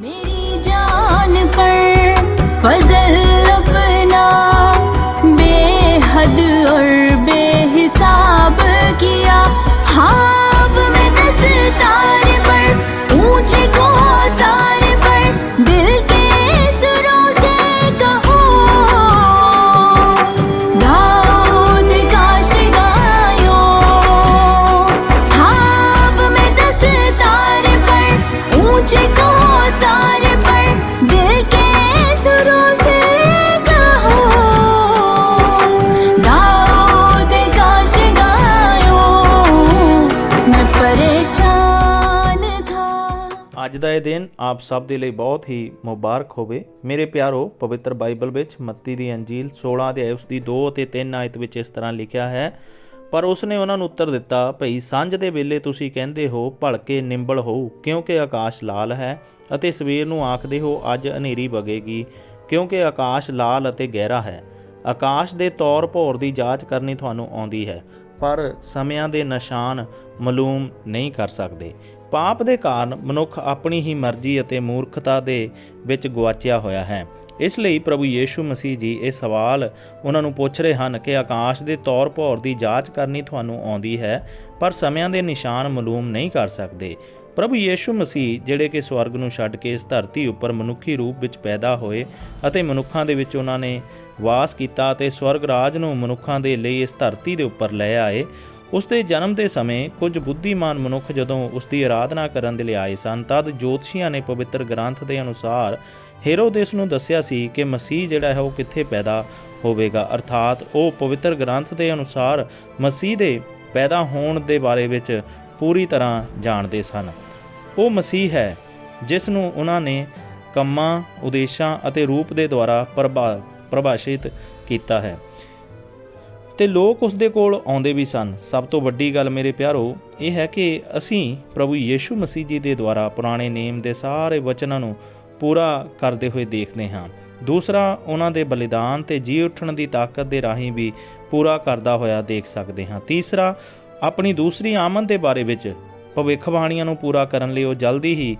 मेरी जान पर फजल अपना बेहद और बेहिसाब किया। ख्वाब ਅੱਜ ਦਾ ਇਹ ਦਿਨ ਆਪ ਸਭ ਦੇ ਲਈ ਬਹੁਤ ਹੀ ਮੁਬਾਰਕ ਹੋਵੇ। ਮੇਰੇ ਪਿਆਰੋ, ਪਵਿੱਤਰ ਬਾਈਬਲ ਵਿੱਚ ਮੱਤੀ ਦੀ ਅੰਜੀਲ 16 ਅਧਿਆਇ ਉਸ ਦੀ 2 ਅਤੇ 3 ਆਇਤ ਵਿੱਚ ਇਸ ਤਰ੍ਹਾਂ ਲਿਖਿਆ ਹੈ, ਪਰ ਉਸਨੇ ਉਹਨਾਂ ਨੂੰ ਉੱਤਰ ਦਿੱਤਾ, ਭਈ ਸਾਂਝ ਦੇ ਵੇਲੇ ਤੁਸੀਂ ਕਹਿੰਦੇ ਹੋ, ਭਲਕੇ ਨਿੰਬਲ ਹੋਊ, ਕਿਉਂਕਿ ਆਕਾਸ਼ ਲਾਲ ਹੈ ਅਤੇ ਸਵੇਰ ਨੂੰ ਆਖਦੇ ਹੋ, ਅੱਜ ਹਨੇਰੀ ਵਗੇਗੀ, ਕਿਉਂਕਿ ਆਕਾਸ਼ ਲਾਲ ਅਤੇ ਗਹਿਰਾ ਹੈ। ਆਕਾਸ਼ ਦੇ ਤੌਰ ਭੌਰ ਦੀ ਜਾਂਚ ਕਰਨੀ ਤੁਹਾਨੂੰ ਆਉਂਦੀ ਹੈ, ਪਰ ਸਮਿਆਂ ਦੇ ਨਿਸ਼ਾਨ ਮਾਲੂਮ ਨਹੀਂ ਕਰ ਸਕਦੇ। ਪਾਪ ਦੇ ਕਾਰਨ ਮਨੁੱਖ ਆਪਣੀ ਹੀ ਮਰਜ਼ੀ ਅਤੇ ਮੂਰਖਤਾ ਦੇ ਵਿੱਚ ਗਵਾਚਿਆ ਹੋਇਆ ਹੈ। ਇਸ ਲਈ ਪ੍ਰਭੂ ਯੀਸ਼ੂ ਮਸੀਹ ਜੀ ਇਹ ਸਵਾਲ ਉਹਨਾਂ ਨੂੰ ਪੁੱਛ ਰਹੇ ਹਨ ਕਿ ਆਕਾਸ਼ ਦੇ ਤੌਰ ਭੌਰ ਦੀ ਜਾਂਚ ਕਰਨੀ ਤੁਹਾਨੂੰ ਆਉਂਦੀ ਹੈ, ਪਰ ਸਮਿਆਂ ਦੇ ਨਿਸ਼ਾਨ ਮਾਲੂਮ ਨਹੀਂ ਕਰ ਸਕਦੇ। ਪ੍ਰਭੂ ਯੀਸ਼ੂ ਮਸੀਹ ਜਿਹੜੇ ਕਿ ਸਵਰਗ ਨੂੰ ਛੱਡ ਕੇ ਇਸ ਧਰਤੀ ਉੱਪਰ ਮਨੁੱਖੀ ਰੂਪ ਵਿੱਚ ਪੈਦਾ ਹੋਏ ਅਤੇ ਮਨੁੱਖਾਂ ਦੇ ਵਿੱਚ ਉਹਨਾਂ ਨੇ ਵਾਸ ਕੀਤਾ ਅਤੇ ਸਵਰਗ ਰਾਜ ਨੂੰ ਮਨੁੱਖਾਂ ਦੇ ਲਈ ਇਸ ਧਰਤੀ ਦੇ ਉੱਪਰ ਲੈ ਆਏ ਉਸ ਦੇ ਜਨਮ ਦੇ ਸਮੇਂ ਕੁਝ ਬੁੱਧੀਮਾਨ ਮਨੁੱਖ ਜਦੋਂ ਉਸ ਦੀ ਆਰਾਧਨਾ ਕਰਨ ਦੇ ਲਈ ਆਏ ਸਨ, ਤਦ ਜੋਤਸ਼ੀਆਂ ਨੇ ਪਵਿੱਤਰ ਗ੍ਰੰਥ ਦੇ ਅਨੁਸਾਰ ਹੇਰੋਦੇਸ ਨੂੰ ਦੱਸਿਆ ਸੀ ਕਿ ਮਸੀਹ ਜਿਹੜਾ ਹੈ ਉਹ ਕਿੱਥੇ ਪੈਦਾ ਹੋਵੇਗਾ। ਅਰਥਾਤ ਉਹ ਪਵਿੱਤਰ ਗ੍ਰੰਥ ਦੇ ਅਨੁਸਾਰ ਮਸੀਹ ਦੇ ਪੈਦਾ ਹੋਣ ਦੇ ਬਾਰੇ ਵਿੱਚ ਪੂਰੀ ਤਰ੍ਹਾਂ ਜਾਣਦੇ ਸਨ। ਉਹ ਮਸੀਹ ਹੈ, ਜਿਸ ਨੂੰ ਉਹਨਾਂ ਨੇ ਕੰਮਾਂ, ਉਦੇਸ਼ਾਂ ਅਤੇ ਰੂਪ ਦੇ ਦੁਆਰਾ ਪ੍ਰਭਾ, ਪ੍ਰਭਾਸ਼ਿਤ ਕੀਤਾ ਹੈ। ਤੇ ਲੋਕ ਉਸ ਦੇ ਕੋਲ ਆਉਂਦੇ ਵੀ ਸਨ। ਸਭ ਤੋਂ ਵੱਡੀ ਗੱਲ ਮੇਰੇ ਪਿਆਰੋ, ਇਹ ਹੈ ਕਿ ਅਸੀਂ ਪ੍ਰਭੂ ਯੀਸ਼ੂ ਮਸੀਹ ਜੀ ਦੇ ਦੁਆਰਾ ਪੁਰਾਣੇ ਨੇਮ ਦੇ ਸਾਰੇ ਵਚਨਾਂ ਨੂੰ ਪੂਰਾ ਕਰਦੇ ਹੋਏ ਦੇਖਦੇ ਹਾਂ। ਦੂਸਰਾ, ਉਹਨਾਂ ਦੇ ਬਲੀਦਾਨ ਤੇ ਜੀ ਉੱਠਣ ਦੀ ਤਾਕਤ ਦੇ ਰਾਹੀਂ ਵੀ ਪੂਰਾ ਕਰਦਾ ਹੋਇਆ ਦੇਖ ਸਕਦੇ ਹਾਂ। ਤੀਸਰਾ, ਆਪਣੀ ਦੂਸਰੀ ਆਮਦ ਦੇ ਬਾਰੇ ਵਿੱਚ ਭਵਿੱਖਬਾਣੀਆਂ ਨੂੰ ਪੂਰਾ ਕਰਨ ਲਈ ਉਹ ਜਲਦੀ ਹੀ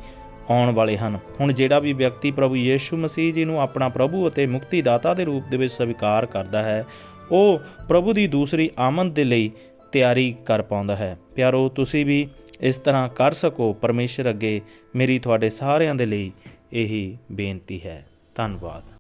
ਆਉਣ ਵਾਲੇ ਹਨ। ਹੁਣ ਜਿਹੜਾ ਵੀ ਵਿਅਕਤੀ ਪ੍ਰਭੂ ਯੀਸ਼ੂ ਮਸੀਹ ਜੀ ਨੂੰ ਆਪਣਾ ਪ੍ਰਭੂ ਅਤੇ ਮੁਕਤੀਦਾਤਾ ਦੇ ਰੂਪ ਦੇ ਵਿੱਚ ਸਵੀਕਾਰ ਕਰਦਾ ਹੈ ਉਹ ਪ੍ਰਭੂ ਦੀ ਦੂਸਰੀ ਆਮਦ ਦੇ ਲਈ ਤਿਆਰੀ ਕਰ ਪਾਉਂਦਾ ਹੈ। ਪਿਆਰੋ, ਤੁਸੀਂ ਵੀ ਇਸ ਤਰ੍ਹਾਂ ਕਰ ਸਕੋ। ਪਰਮੇਸ਼ਰ ਅੱਗੇ ਮੇਰੀ ਤੁਹਾਡੇ ਸਾਰਿਆਂ ਦੇ ਲਈ ਇਹੀ ਬੇਨਤੀ ਹੈ। ਧੰਨਵਾਦ।